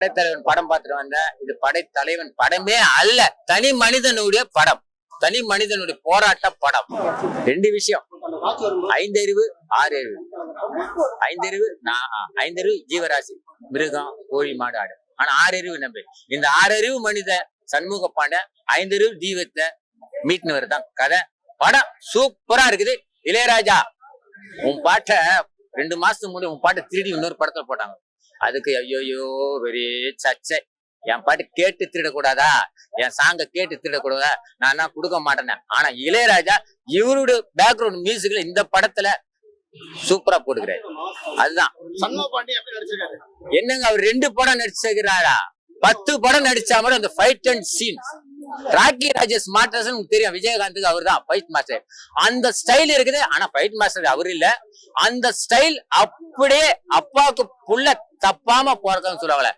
படைத்தலைவன் படம் பார்த்துட்டு வந்தேன். இது படைத்தலைவன் படமே அல்ல. தனி மனிதனுடைய படம். தனி மனிதனுடைய போராட்ட படம். ரெண்டு விஷயம். ஐந்தறிவு ஆறு அறிவு ஐந்தறிவு ஐந்தறிவு ஜீவராசி மிருகம் கோழி மாடு ஆடு. ஆனா ஆறறிவு நம்பி இந்த ஆறறிவு மனித சண்முக பாண்ட ஐந்தறிவு தீபத்தை மீட்னவர் தான். கதை. படம் சூப்பரா இருக்குது. இளையராஜா உன் பாட்டை ரெண்டு மாசத்துக்கு முன்னாடி உன் பாட்டை திருடி இன்னொரு படத்துல போட்டாங்க. அதுக்கு ஐயோயோ பெரிய சச்சை என் பாட்டு கேட்டு திருடக்கூடாதா? என் சாங்க கேட்டு திருடக்கூடாதா? நான் என்ன கொடுக்க மாட்டேனே. ஆனா இளையராஜா இவருடைய பேக்ரவுண்ட் மியூசிக்ல இந்த படத்துல சூப்பரா போட்டுக்கிறாரு. அதுதான். என்னங்க அவர் ரெண்டு படம் நடிச்சிருக்கிறாரா? பத்து படம் நடிச்சா கூட அந்த fight and scene Rocky Rajesh masters தெரியும் விஜயகாந்துக்கு அவர் தான் ஃபைட் மாஸ்டர் அந்த ஸ்டைல் இருக்குது ஆனா ஃபைட் மாஸ்டர் அவர் இல்ல. அந்த ஸ்டைல் அப்படியே அப்பாவுக்கு புள்ள தப்பாம போறதுன்னு சொல்லுவாங்களே